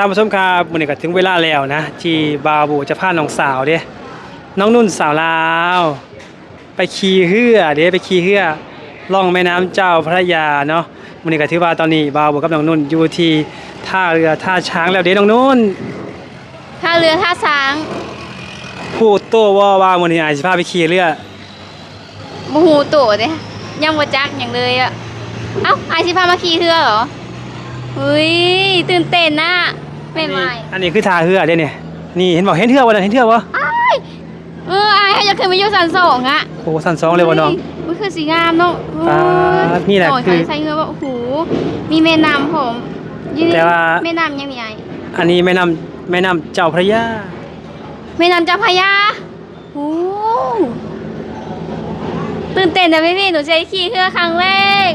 ท่านผู้ชมครับมื้อนี้ก็ถึงเวลาแล้วนะ ที่บาวบูจะพาน้องสาวเด้น้องนุ่นสาวลาว ไปขี่เรือเด้ไปขี่เรือล่องแม่น้ำเจ้าพระยาเนาะมื้อนี้ก็ถือว่าตอนนี้บาวบูกับน้องนุ่นอยู่ที่ท่าเรือท่าช้างแล้วเด้น้องนุ่นท่าเรือท่าช้างพูดโต้ว่าว่ามื้อนี้อาจสิพาไปขี่เรือมหูโตเด้ยังบ่จักอย่างเลยอะเอ้าไอายสิพามาขี่เรือเหรออุ้ยตื่นเต้นนะไม่ไม่อันนี้คือท่าเรือเด้เนี่ยนี่เห็นบอกเห็นเรือบ่น่ะเห็นเรือบ่อ้ายเออไอายเขาจะขึ้นมาอยู่สันสองอะโอ้สั้นสองเลยบ่น้องมันคือสีงามเนาะโอ้ยอ่านี่แหละโอ้ยคือใส่เรือว่าโอ้โหมีแม่น้ำผมยืนแต่ว่าแม่น้ำยังมีไอายอันนี้แม่น้ำแม่น้ำเจ้าพระยาแม่น้ำเจ้าพระยาโอ้ตื่นเต้นนะพี่พี่หนูจะได้ขี่เรือครั้งแรก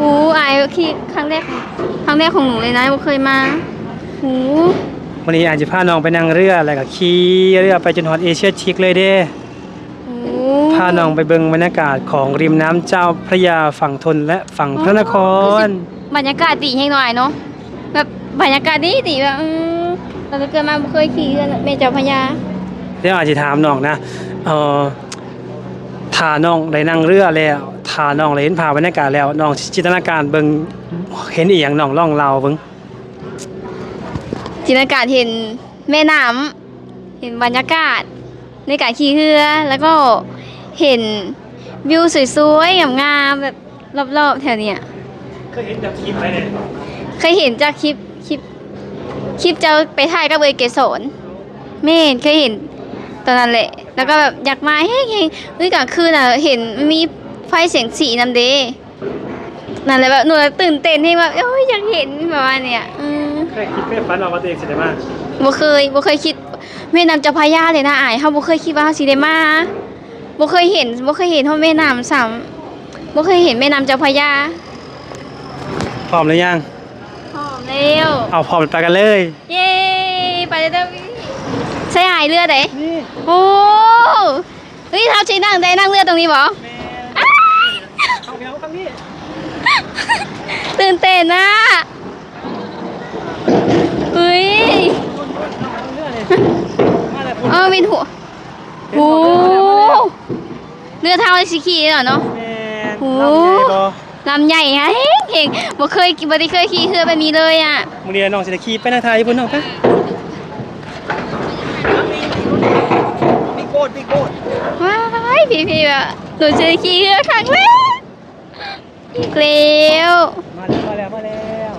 อ้าโอ้ไอายขี่ครั้งแรกครั้งแรกของหนูเลยนะไม่เคยมาโอ้วันนี้อาจจะพาน้องไปนั่งเรือแล้วก็ขี่เรือไปจนฮอดเอเชียทิกเลยเด้โอ้พาน้องไปเบิ่งบรรยากาศของริมน้ำเจ้าพระยาฝั่งทนและฝั่งพระนคร บรรยากาศดีแห้งหน่อยเนาะแบบบรรยากาศดีดีแบบอืมเราเกิดมาบ่เคยขี่เรือเมเจ้าพระยาเดี๋ยวอาจจะถามน้องนะเอ่อถ้าน้องได้นั่งเรือแล้ว ถ้าน้องได้เห็นภาพบรรยากาศแล้วน้องจินตนาการเบิ่งเห็นอีหยังน้องลองเล่าเบิ่งจินตนาการเห็นแม่น้ำเห็นบรรยากาศในการขี่เรือแล้วก็เห็นวิวสวยๆงามๆแบบรอบๆแถวเนี้ยเคยเห็นจากคลิปไหมเนี่ยเคยเห็นจากคลิปคลิปคลิปจะไปถ่ายกับเอยเกสรแม่เห็นเคยเห็นตอนนั้นแหละ แล้วก็แบบอยากมาเฮ้ยเฮ้ยเฮ้ยกลางคืนอะเห็นมี ไฟเสียงสีนำเดนั่นแหละแบบหนูตื่นเต้นให้แบบเอ้ยอยากเห็นแบบว่าเนี่ยอืมเคยคิดเคยฝันว่าตัวเองสิได้มาบ่เคยบ่เคยคิดแม่น้ำเจ้าพระยาเลยนะอายเฮาบ่เคยคิดว่าเฮาสิได้มาบ่เคยเห็นบ่เคยเห็นเฮาแม่น้ำซ้ำบ่เคยเห็นแม่น้ำเจ้าพระยาพร้อมหรือยังพร้อมแล้วเอาพร้อมไปกันเลย เย้ไปเลยเด้อใช่หายเรือไดนี่โอ้เฮ้ยเท้าชีนั่งได้นั่งเรือตรงนี้บ่แตื่นเต้นนะเฮ้ยเรือเลยมาเลยเออมีหัวโอ้เรือเท้าสิขี่เหรอเนาะแม่โอ้ลำใหญ่บ่ลำใหญ่ฮะเฮ้งเก่งบ่เคยบ่ได้เคยขี่เรือแบบนี้เลยอะมื้อนี้น้องสิได้ขี่ไปนาทายญี่ปุ่นน้องปะมีโกดมีโกดว้ายพี่พี่แบบหนูจะได้ขี่เรือครั้งแรก อีกแล้วมาแล้วมาแล้วมาแล้ว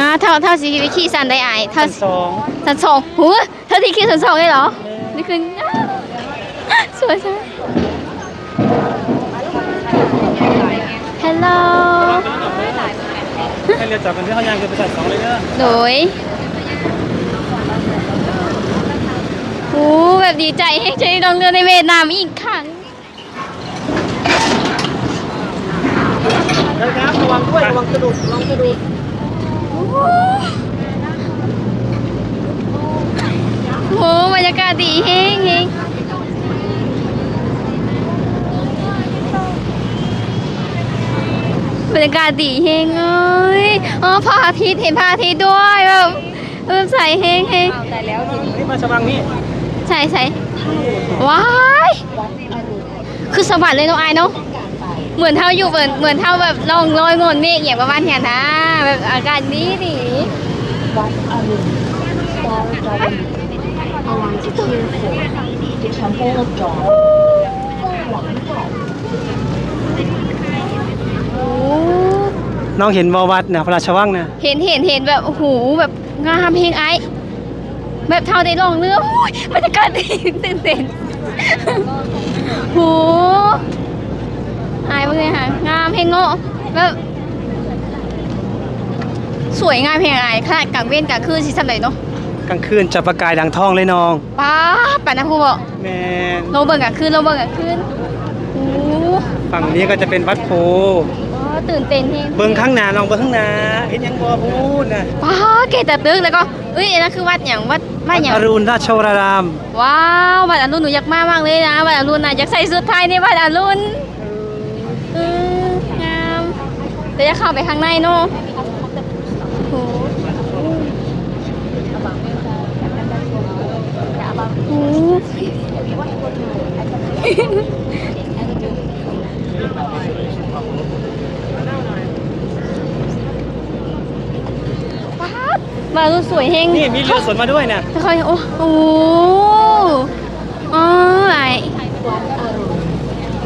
อ่าเท่าเท่าสิไปขี่สันได้อายเท่าสองสันสองหูเท่าที่ขี่สันสองเลยเหรอนี่คือสวยใช่ฮัลโหลให้เรือจับกันที่เขายางคือไปใส่สองเลยเด้อโดย โอ้แบบดีใจให้ใจน้องเรือในเวียดนามอีกครั้งนะครับระวังด้วยระวังกระดูกระวังกระดูกโอ้บรรยากาศดีเฮงเฮงบรรยากาศดีเฮงเอ้ยอ๋อพระอาทิตย์เห็นพระอาทิตย์ด้วยแบบแบบใส่เฮงเฮงนี่มาสว่างนี่ ใช่ใช่ว้ายคือสะบัดเลยน้องไอเนาะเหมือนเท่าอยู่เหมือนเหมือนเท่าแบบลองลอยงนเมฆอย่างประมาณเนี้ยนะแบบอาการนี้นี่น้องเห็นวาวัดนะพระราชวังนะเห็นเห็นเห็นแบบโอ้โหแบบงามเฮงไอ้ แบบเท่าได้ลองเรือโอ้ยบรรยากาศดีตื่นเต้นโหไอายว่าไงคะงามเพลงเงาะแบบสวยงามเพลงไอายขนาดกลางเว้นกลางคืนสิสำเร็จเนาะกลางคืนจะประกายดังทองเลยน้องป้าบป่านะครูบอกแม่นลงเบิ่งกลางคืนลงเบิ่งกลางคืนโอ้ ฝั่งนี้ก็จะเป็นวัดโพอ๋อ ตื่นเต้นเพลงเบิ่งข้างหน้าน้องเบิ่งข้างหน้าเห็นยังบ่พูดนะป้าเกตแต่ตึกแล้วก็เอ้ยอันนั้นคือวัดอย่างวัดวัดอย่างอรุณราชวราราม ว้าววัดอรุณหนูอยากมามากเลยนะวัดอรุณน่ะอยากใส่ชุดไทยในวัดอรุณเอจะเข้าไปข้างในเนาะโอ้โหว้าวมาดูสวยเฮงนี่มีเรือสวนมาด้วยนะค่อยๆโอ้โหอ๋อไอ้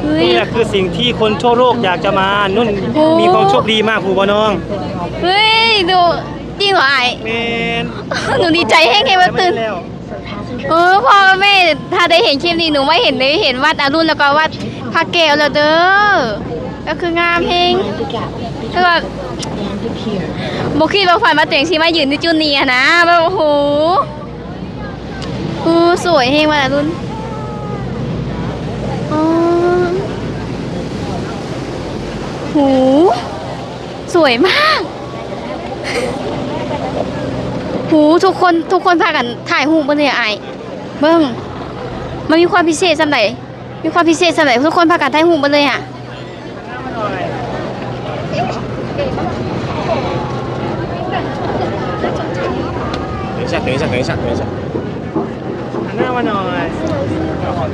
เฮ้ย นี่แหละคือสิ่งที่คนทั่วโลกอยากจะมานุ่นโอ้ มีความโชคดีมากผู้บ่น้องเฮ้ยดูจริงเหรอไอ้เมนหนูดีใจแห้งๆว่าตื่น แล้วเออพ่อกับแม่ถ้าได้เห็นคลิปนี้หนูไม่เห็นได้เห็นวัดอรุณแล้วก็วัดพระแก้วแล้วเด้อก็คืองามเฮง And the gap แล้วก็ and the pier. บุคิดว่าฝันมาเตียงชีมายืนที่จุดนี้อะนะแบบโอ้โหโอ้สวยเฮงวัดอรุณอ๋อโหสวยมาก หูทุกคนทุกคนพากันถ่ายรูบนเนี่ยไอเบิ้งมันมีความพิเศษสำไหนมีความพิเศษสำไหนทุกคนพากันถ่ายรูบนเลยอะ Teresa, Teresa. Ano naman ako nga? Ako.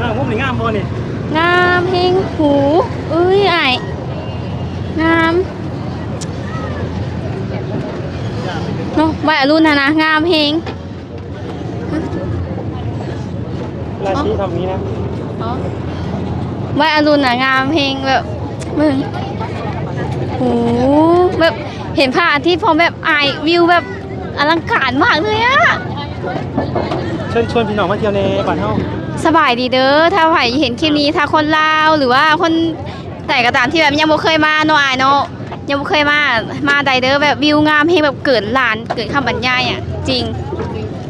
Nào, hôm nay ngam bò nè. งามเฮงหูอุ้ยไอ้ายงามเนาะใบอรุณนะนะงามเฮง Là Ờ. chị thầm nghĩ nè. ใบอรุณน่ะงามเฮงแบบมึง แบบเห็นพระอาทิตย์พร้อมแบบไอายวิวแบบอลังการมากเลยอะเชิญชวนพี่น้องมาเที่ยวในบ้านเฮาสบายดีเด้อถ้าใครเห็นคลิปนี้ถ้าคนลาวหรือว่าคนแต่ก็ตามที่แบบยังบ่เคยมาเนาะอายเนาะยังบ่เคยมามาใดเด้อแบบวิวงามเพลงแบบเกิดลานเกิดคำบรรยายอะจริง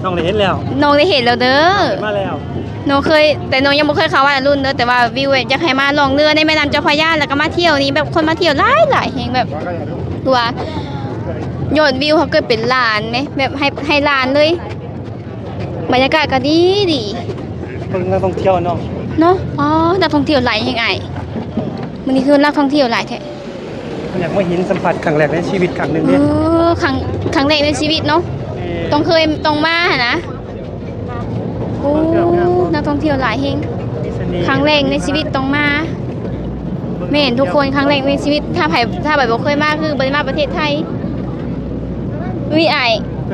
น้องได้เห็นแล้วน้องได้เห็นแล้วเด้อมาแล้ว น้องเคยแต่น้องยังบ่เคยเข้าวัดอรุ่นเด้อแต่ว่าวิวอยากให้มาลองเรือในแม่น้ำเจ้าพระยาแล้วก็มาเที่ยวนี้แบบคนมาเที่ยวหลายหลายแฮงแบบตัวยอดวิวเขาเกิดเป็นลานไหมแบบให้ให้ลานเลยบรรยากาศก็ดีดีเพิ่งนักท่องเที่ยวเนาะเนาะอ๋อนักท่องเที่ยวหลายแฮงไอ้มันนี้คือนักท่องเที่ยวหลายแท้อยากมาเห็นสัมผัสครั้งแรกในชีวิตครั้งหนึ่งเอเนี่ยอครั้งครั้งแรกในชีวิตเนาะต้องเคยต้องมาหะนะโอ้ นักท่องเที่ยวหลายแฮงครั้งแรกในชีวิตต้องมาไม่เห็นทุกคนครั้งแรกในชีวิต ถ้าไผ่ถ้าไผ่บอกเคยมาคือบริมาประเทศไทยวิไอ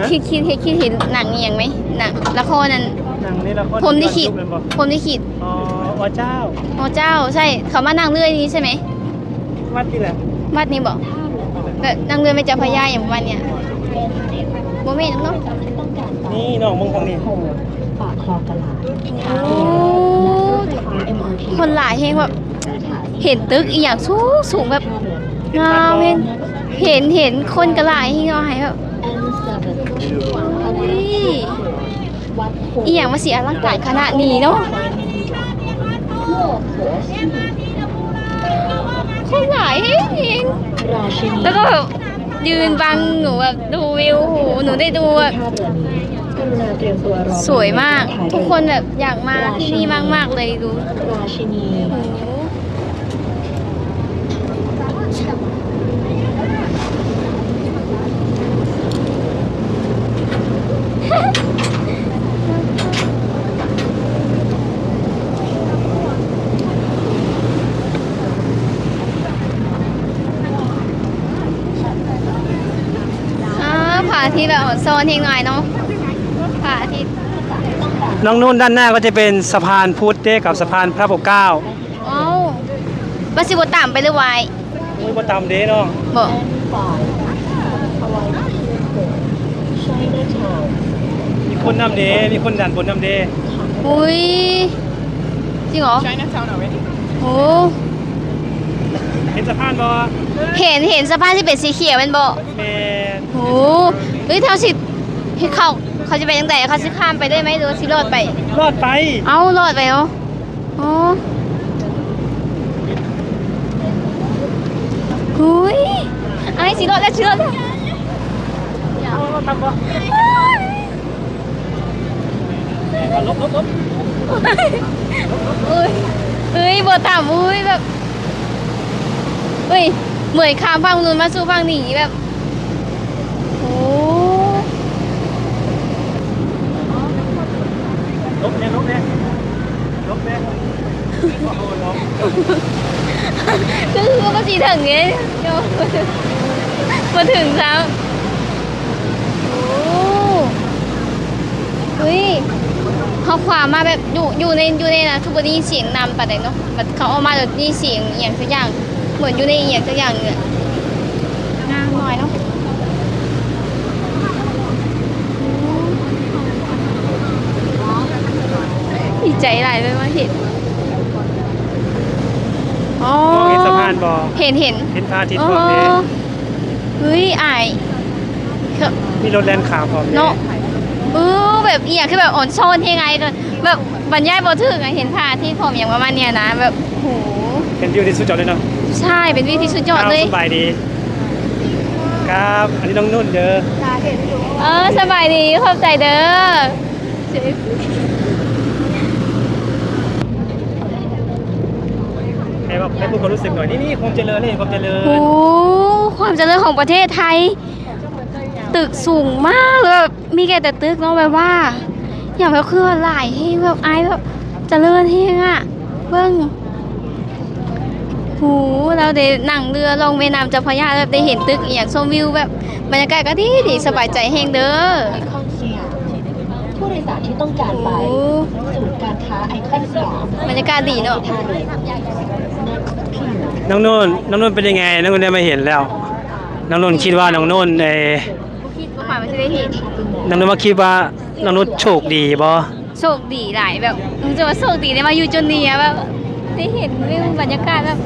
คิดคิดคิดคิดเห็นหนังอหย่างไหมหนังละครนั้นหนังนี่ละครผมที่คิดรูปเลยบ่ผมที่คิดอ๋ออ๋อเจ้าอ๋อเจ้าใช่เขามานั่งเรือนี้ใช่ไหมวัดนี่แหละวัดนี้บอกแบบนั่งเรือไม่เจ้าพระยาอย่างประมาณเนี้ยโมเมนต์เนาะนี่น้องมงของนี่ปากคลองตลาด โอ้คนหลายเฮงแบบเห็นตึกอีอย่างสูงสูงแบบงามเห็นเห็นเห็นคนกระหลายเฮงเอาให้แบบอีอย่างมาเสียร่างกายขนาดนี้เนาะคนหลายเฮงเฮงราชินีแล้วก็แบบยืนบังหนูแบบดูวิวโหหนูได้ดูแบบ ณาเตรียมตัวรอสวยมาก ทุกคนแบบอยากมาที่นี่มาก ๆ เลยดูราชินีโอ้โหผาที่แบบโซนทิ้งหน่อยเนาะ ที่น้องนุ่นด้านหน้าก็จะเป็นสะพานพุทธเด้กับสะพานพระปกเกล้าเอ้าบัสิบต่ำไปหรือไวอุ้ยบ่ตามเด้น้องบอกฝ่ายฮาวายไชน่าทาวน์มีคนนำเด้มีคนดันบนนำเด้อุ้ยจริงเหรอใช่นะเจ้าหน่อยโอ้เห็นสะพานบ่เห็นเห็นสะพานที่เป็นสีเขียวเป็นบอกแม่นโอ้เฮ้ยเท่าสิเฮ้ยเขา เขาจะไปยังไงเขาจะข้ามไปได้ไหมหรือว่าสิรอดไป รอดไป เอ้ารอดไปเหรออ๋อหุยไอ้สิรอดแล้วสิรอดแล้วเอารอดตามบ่เอาลบลบลบโอุ้ยเอ้ยบ่ต่ำอุ้ยแบบเฮ้ยเหมือนข้ามฝั่งนู้นมาสู่ฝั่งนี้แบบโอ้ ลบเนี่ยลบเนี่ยลบเนี่ย โอ้โหลบก็คือว่ามาสีถึงไงเดี๋ยวมาถึงแล้วโอ้เฮ้ยเขาขวามาแบบอยู่อยู่ในอยู่ในนะคือบได้ยินเสียงนำปะไดเนาะแบบเขาออกมาแบบนี่เสียงอย่างสักอย่าง เหมือนอยู่ในอย่างสักอย่างเนี่ยงามหน่อยเนาะดีใจหลายเลยมาเห็น อ๋อมองเห็นสะพานบ่เห็นเห็นเห็นพระอาทิตย์อ๋อพร้อมเนี่ยเฮ้ยอายคือมีรถแล่นขาวพร้อมเนี่ยเนาะเออแบบอีอย่างคือแบบอ่อนซ่อนยังไงเลยแบบบรรยายบ่ถึงอะเห็นพระอาที่ผมอย่างประมาณเนี้ยนะแบบโหเป็นวิวที่สุดยอดเลยเนาะใช่เป็นวิธีสุดยอดเลยสบายดี ครับ อันนี้น้องนุ่นเด้อ เออสบายดีขอบใจเด้อ ให้แบบให้พูดความรู้สึกหน่อยนี่นี่ความเจริญนี่ความเจริญโอ้ความเจริญของประเทศไทย ตึกสูงมากเลยแบบมีแค่แต่ตึกเนาะแบบว่า อย่างแบบคือหลายเฮงแบบไอายแบบเจริญเฮงอะเบิ้งหูเราได้นั่งเรือลงแม่น้ำเจ้าพระยาแบบได้เห็นตึกอหย่างชมวิวแบบบรรยากาศก็ดีดีสบายใจเฮงเด้อไอคอนสยามผู้โดยสารที่ต้องการไปโอ้ศู นย์การค้าไอคอนสยามบรรยากาศดีเนาะท่าเรือ Next Pier น้องนุ่นน้องนุ่นเป็นยังไง น้องนุ่นได้มาเห็นแล้ว น้องนุ่นคิดว่าน้องนุ่นเออคิดว่าความไม่ได้เห็นน้องนุ่นว่าคิดว่าน้องนุ่นโชคดีบ่โชคดีหลายแบบรู้จะว่าโชคดีได้มาอยู่จนเนี้ยแบบได้เห็นวิวบรรยากาศแบบ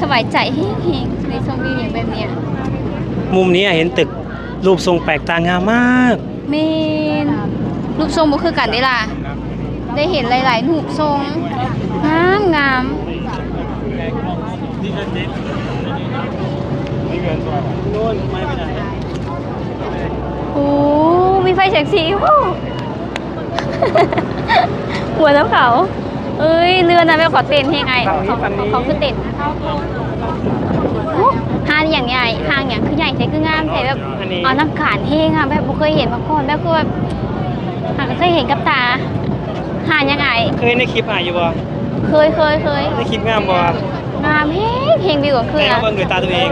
สบายใจเฮงๆในชมวิวอย่างแบบเนี้ยมุมนี้เห็นตึกรูปทรงแปลกตางามมาก เมนรูปทรงบ่คือกันได้ล่ะ ได้เห็นหลายๆรูปทรงงามงามโอ้มีไฟแสงสีโอ้หัวน้ำเขา เอ้ยเรือนะแบบขอเต้นให้ไงของของเขาคือเต้นห้างอย่างใหญ่ห้างอย่างคือใหญ่แต่คืองามแต่แบบเอน้ำขานเฮงอะแบบบ่เคยเห็นมาก่อนแบบคือแบบหากเคยเห็นกับตา ห้างยังไงเคยในคลิปอะอยู่บ่เคยเคยเคยในคลิปงามบ่งามเฮงเฮงวิวก็คือได้นะมาเบิ่งด้วยตาตัวเอง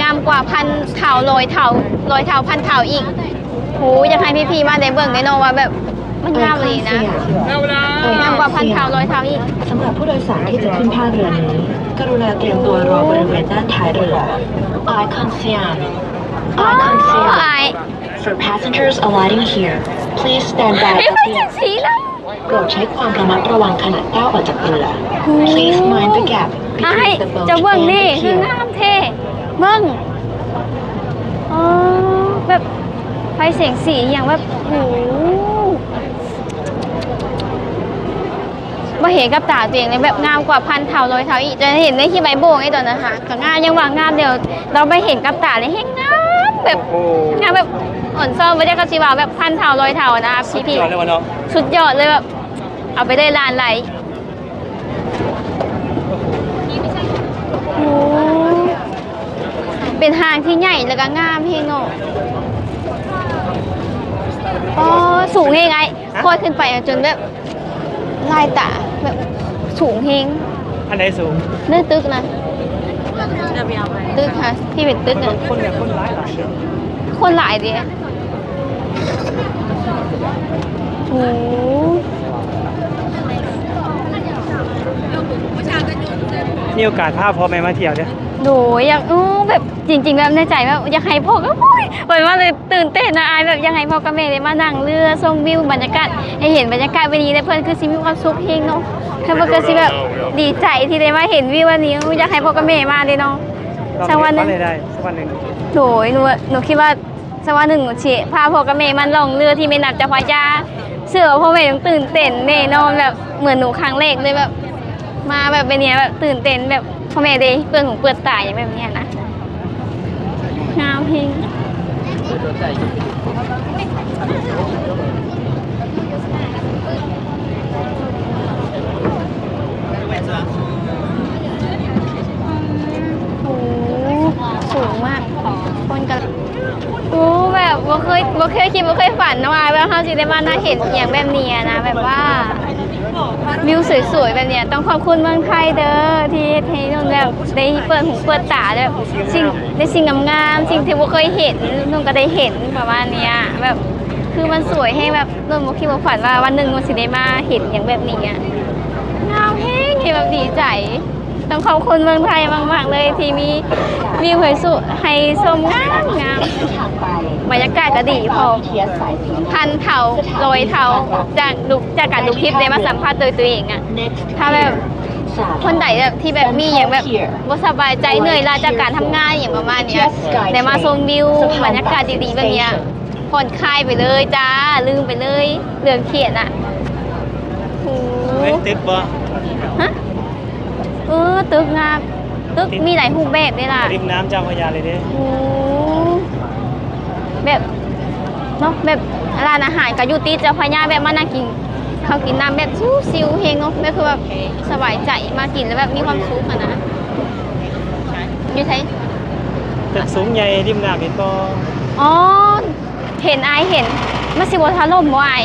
งามกว่าพันเถาลอยเถาลอยเถาพันเถาอีกโหอยากให้พี่พีมาได้เบิ่งได้เนาะว่าแบบมันงามเลยนะงามกว่าพันเถาลอยเถาอีก สำหรับผู้โดยสารที่จะขึ้นท่าเรือนี้ กรุณาเตรียมตัวรอบริเวณด้านท้ายเรือ Icon Siam อ๋อ Icon ไอ Siam For passengers alighting here please stand by เฮ้ย at ไฟ the แสงสีนะ โปรดใช้ความระมัดระวังขณะก้าวออกจากเรือ Please mind the gap ไอ between the boat จะเบิ่ง and นี่ the คือ pier งามเท่เบิ่งอ๋อแบบไฟแสงสีอย่างแบบโหมาเห็นกับตาตัวเองเลยแบบงามกว่าพันเถาลอยเถาอีกจะเห็นได้ที่ใบโบงไอ้ตอนนั้นค่ะก็งามยังว่างามเดียว เราไปเห็นกับตาเลยเห็นงามแบบโอ้โหงานแบบอ่อนซ่อมไม่ได้กระชิบาแบบพันเท่าร้อยเท่านะพี่พี่จอดเลยวะเนาะ สุดยอดเลยแบบ เอาไปได้ลานไหลโอ้เป็นห้างที่ใหญ่แล้วก็งามเฮงเนาะอ๋อสูงเฮงไงโคตรขึ้นไปอะจนแบบลายตาแบบสูงเฮงอันไหนสูงเนื้อตึกนะตึกค่ะที่เป็นตึกอะคนเนี่ยคนร้ายหลายคนหลายดิโอ้ มีโอกาสพาพ่อแม่มาเที่ยวเด้อโหอยากอู้แบบจริง ๆ แบบในใจแบบอยากให้พ่อก็โอ้ยเหมือนว่าเลยตื่นเต้นนะอายแบบอยากให้พ่อกับแม่ได้มานั่งเรือชมวิวบรรยากาศให้เห็นบรรยากาศวันนี้เลยเพื่อนคือสิมีความสุขเฮงเนาะเพื่อนก็สิแบบดีใจที่ได้มาเห็นวิววันนี้อยากให้พ่อกับแม่มาเลยเนาะสักวันหนึ่งได้ได้สักวันหนึ่งโหยหนูหนูคิดว่าสักวันหนึ่งหนูเชพาพ่อกับแม่มันลองเรือที่ไม่นับจะพอยาเสือพ่อแม่ต้องตื่นเต้นแน่นอนแบบเหมือนหนูครั้งแรกเลยแบบ มาแบบเป็นเนี้ยแบบตื่นเต้นแบบพ่อแม่เดย์เปิดองเปิดตาอย่างแบบเนี้ยนะงาวพิงโอ้โหสูงมากคนกัน กูแบบว่าเคยว่าเคยคิดว่าเคยฝันนะว่าแบบเฮาสิได้มาน่าเห็นอย่างแบบนี้อนะ แบบว่าวิวสวยๆแบบเนี้ยต้องขอบคุณเมืองไทยเด้อที่เฮ็ดให้นุ่นแบบได้เปิดหูเปิดตาแบบสิ่งได้สิ่งงามๆสิ่งที่ว่าเคยเห็นนุ่นก็ได้เห็นประมาณเนี้ยแบบคือมันสวยให้แบบนุ่นบ่คิดว่าฝันว่าวันหนึ่งนุ่นสิได้มาเห็นอย่างแบบนี้องามแห้งแบบดีใจ ต้องขอบคุณเมืองไทยมาก ๆ เลยที่มีมีเผยสุให้ชมงามงามเส้นทางไปบรรยากาศก็ดีพอเทียสสายสีพันเทาโรยเทาจากดูจากการดูคลิปได้มาสัมภาษณ์โดยตัวเองอะ next ถ้าแบบคนไหนแบบที่แบบมีอย่างแบบบ่สบายใจเหนื่อยล้าจากการทำงานอย่างประมาณเนี้ยได้มาชมวิวบรรยากาศดีๆแบบเนี้ยผ่อนคลายไปเลยจ้าลืมไปเลยเรื่องเครียดอะโอ้เฮ้ยตึกบ่ฮะ เออตึกงามตึกมีหลายรูปแบบเลยล่ะริมน้ำเจ้าพระยาเลยเด้โอ้แบบเนาะแบบร้านอาหารกับยูติดเจ้าพระยาแบบมานั่งกินเขาวกินน้ำแบบซิวๆเฮงเนาะแบบคือแบบสบายใจมากินแล้วแบบมีความสุขอะนะอยู่ไทยตึกสูงใหญ่ริมน้ำเห็นบ่อ๋อเห็นไอายเห็นมาสิบทาล่มบ่ไอาย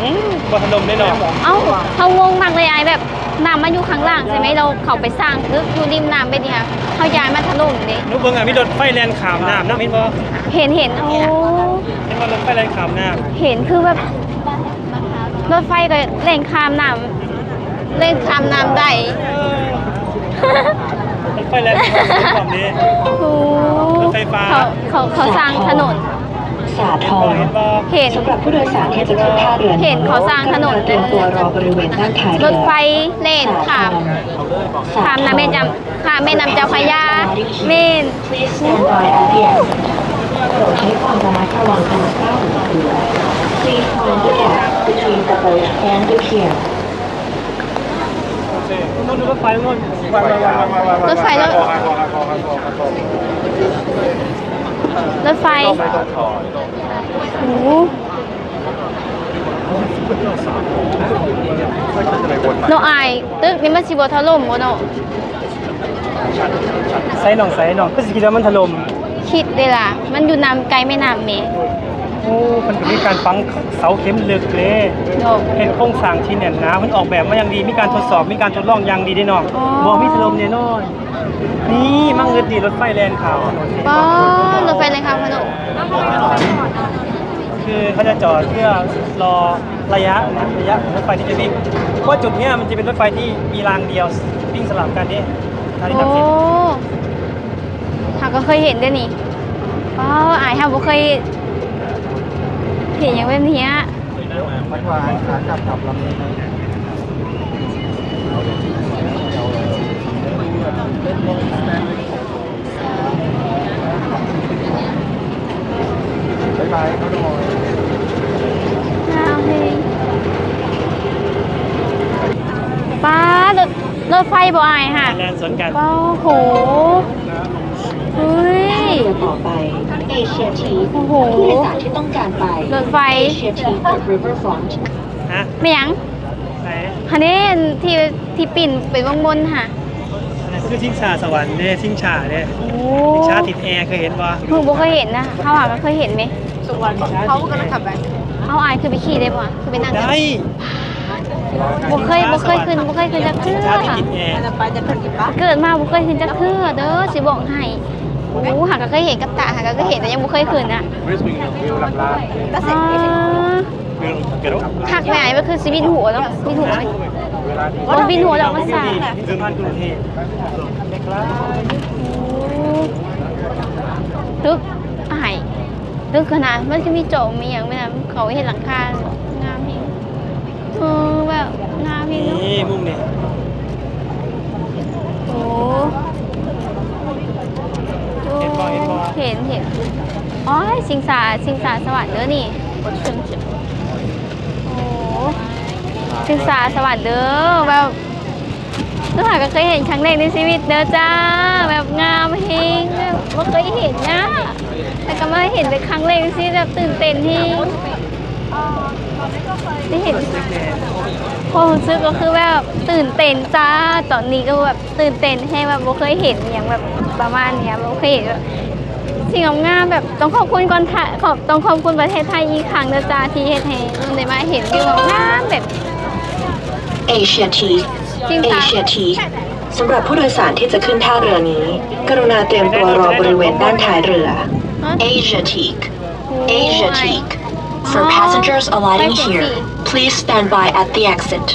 อืมบ่ถล่มแน่นอนเอ้าเขางงมากเลยไอายแบบ น้ำมาอยู่ข้างล่างใช่ไหมเราเขาไปสร้างตึกอยู่ริมน้ำไปเนี่ยเขาย้ายมาถล่มเด้หนูเบิ่งอะมีรถไฟแล่นข้ามน้ำน้ำเห็นบ่เห็นเห็นโอ้เห็นว่ารถไฟแล่นข้ามน้ำเห็นคือแบบรถไฟก็เล่นข้ามน้ำเล่นข้ามน้ำได้รถไฟแล่นข้ามน้ำความนี้โอ้โหรถไฟฟ้าเขาเขาเขาสร้างถนน สาทเห็นบ่รเห็นบ่เห็นสำหรับผู้โดยสารที่จะขึ้นท่าเรือเห็นเขาสร้างถนนเตรียมตัวรอบริเวณด้านท้ายรเรือถไฟเล่นข้ามข้ามน้ำแม่จำข้ามแม่น้ำเจ้าพระยาเม่น Please stand by at the end โปรดใช้ความระมัดระวังขณะก้าวออกเรือ Please mind the gap between the boat and the pier นู่นรถไฟนู่นรถไฟรถรถไฟ โอ้โหโนอายตึกนี่มันสิบ่ถล่มบ่เนาะใส่หนองใส่หนองก็สิคิดว่ามันถล่มคิดเด้ล่ะ มันอยู่น้ำไกลแม่น้ำเม โอ้มันก็มีการฝังเสาเข็มลึกเลยเนาะเห็นโครงสร้างที่แน่นหนามันออกแบบมาอย่างดี มีการทดสอบ มีการทดลองอย่างดีแน่นอนอ๋อ บ่มีถล่มแน่นอนนี่มั่งเงินดีรถไฟแลนขาวถนนนี่ป้อรถไฟเลยค่ะพะโนคือเขาจะจอดเพื่อรอระยะนะระยะของรถไฟที่จะวิ่ง เพราะจุดเนี้ยมันจะเป็นรถไฟที่มีรางเดียววิ่งสลับกันนี่ทางที่โอ้ตัดสินหาก็เคยเห็นเด้วยนี่ป้ออายค่ะบ่เคย เห็นอย่างแบบนี้อะมันวานขากลับกลับลำนี้อ้าวเฮ้ยป้ารถรถไฟบ่อายค่ะ แลนสวนกันป้าโหเฮ้ยเรือต่อไป เอเชียทีโอ้โหผู้โดยสารที่ต้องการไปรถไฟ เอเชียที Riverfront ฮะไม่หยังไหนคันนี้ที่ที่ปิ่นเป็นวงบนค่ะ อันนั้นคือชิงชาสวรรค์เนี่ยชิงชาเนี่ยโอ้ชิงชาติดแอร์เคยเห็นปะเพิ่งบ่เคยเห็นนะเขาหาก็เคยเห็นไหมเขากำลังขับไปเขาอายคือไปขี่ได้ป่ะคือไปนั่งได้บ่เคยบ่เคยขึ้นบ่เคยขึ้นจักเทื่ชิงอชาติติดแอร์ เกิดมาบ่เคยขึ้นจักเทื่อเด้อสิบอกให้ โอ้หาก็เคยเห็นกับตาหาก็เคยเห็นแต่ยังบ่เคยขึ้นอะอ่าหักแหน่ก็คือสิวินหัวแล้ววินหัวไหมโอ้บินหัวเรามาสร้างนี่คือพันกรุงเทพตึกอายตึกขนาดมันจะมีโจมมีอย่างไม่นะเขาเห็นหลังคางามเองเออแบบงามเองเนาะนี่มุมนี่โอ้ เห็นเห็นอ๋อสิงสาสิงสาสวรรค์เด้อนี่โอ้สิงสาสวรรค์เด้อแบบก็หาก็เคยเห็นครั้งแรกในชีวิตเด้อจ้า แบบงามเฮงแบบว่เคยเห็นนะแต่ก็มาเห็นเป็นครั้งแรกสิแบบตื่นเต้นที่ได้เห็นความรู้สึกก็คือแบบตื่นเต้นจ้า ตอนนี้ก็แบบตื่นเต้นให้แบบบ่เคยเห็นอย่างแบบ ประมาณเนี้ยบ่เคยเห็นแบบสิ่งงามๆแบบต้องขอบคุณก่อนค่ะขอบต้องขอบคุณประเทศไทยอีกครั้งนะจ๊ะที่เฮ็ดให้นุ่นได้มาเห็นวิวงามๆแบบ Asia Teak จริงค่ะ Asia Teak สำหรับผู้โดยสารที่จะขึ้นท่าเรือนี้ กรุณาเตรียมตัวรอบริเวณด้านท้ายเรือ Asia Teak Asia Teak For passengers alighting here please stand by at the exit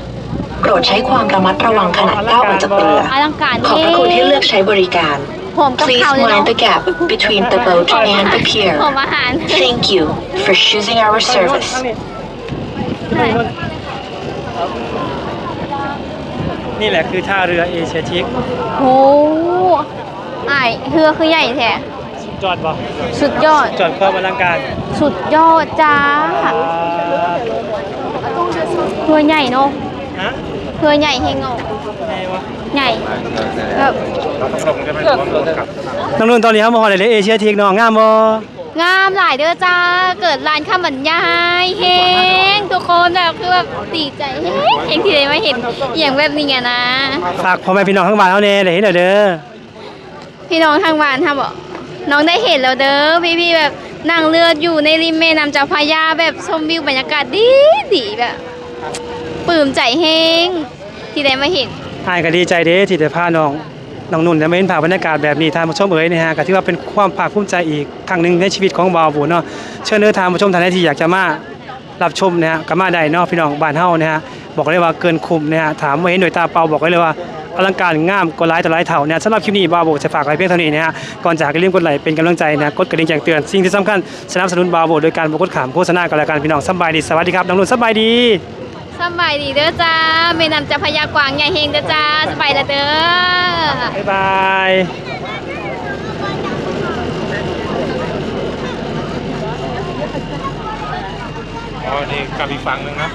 โปรดใช้ความระมัดระวังขณะก้าวออกจากเรืออลังการขอบพระคุณที่เลือกใช้บริการ ผมกับ Please เขาเลยเนาะ mind the gap between the boat and the pier ผมอาหาร Thank you for choosing our service นี่แหละคือท่าเรือเอเชียทิกโอ้ไอายเรือคือใหญ่แท้สุดยอดบ่สุดยอด จอดความอลังการสุดยอดจ้าเรือใหญ่เนาะฮะ เรือใหญ่เฮงเนาะไงวะใหญ่แบบน้องนุ่นตอนนี้เขามาฮอดเลยเอเชียทิกเนาะงามบ่งามหลายเด้อจ้า เกิดร้านข้าวมันยายเฮงทุกคนแบบคือแบบดีใจเฮงเฮงที่ได้มาเห็นอหย่างแบบนี้อะนะฝากพ่อแม่พี่น้องทั้งบ้านเฮาแน่ได้เห็นหน่อยเด้อพี่น้องทางบ้านทำบอกน้องได้เห็นแล้วเด้อพี่พี่ๆแบบนั่งเรืออยู่ในริมแม่น้ำเจ้าพระยาแบบชมวิวบรรยากาศดีดีแบบ ปลื้มใจเฮงที่ได้มาเห็นอายก็ดีใจเด้ที่ได้พาน้องน้องนุ่นได้มาเห็นภาพบรรยากาศแบบนี้ท่านผู้ชมเอ๋ยนะฮะก็ถือว่าเป็นความภาคภูมิใจอีกครั้งหนึ่งในชีวิตของบ่าวบุญเนาะเชิญเด้อท่านผู้ชมท่านใดที่อยากจะมารับชมนะฮะก็มาได้เนาะพี่น้องบ้านเฮานะฮะบอกเลยว่าเกินคุ้มนะฮะถามว่าเห็นด้วยตาเปล่าบอกไว้เลยว่าอลังการงามกว่าหลายต่อหลายเท่าเนี่ยสำหรับคลิปนี้บาวบุจะฝากไว้เพียงเท่านี้นะฮะก่อนจากก็อย่มกดไลค์เป็นกำลังใจนะกดกระดิ่งแจ้งเตือนสิ่งที่สำคัญสนับสนุนบาวบุโดยการบกดขามโฆษณากันแล้วกันพี่น้องสบายดีสวัสดีครับน้องนุ่นสบายดี สบายดีเด้อจ้าแม่น้ำเจ้าพระยากวางใหญ่เฮงเด้อจ้าสบายแล้วเด้อบ๊ายบายอ๋อนี่กลับอีกฝั่งหนึงนะ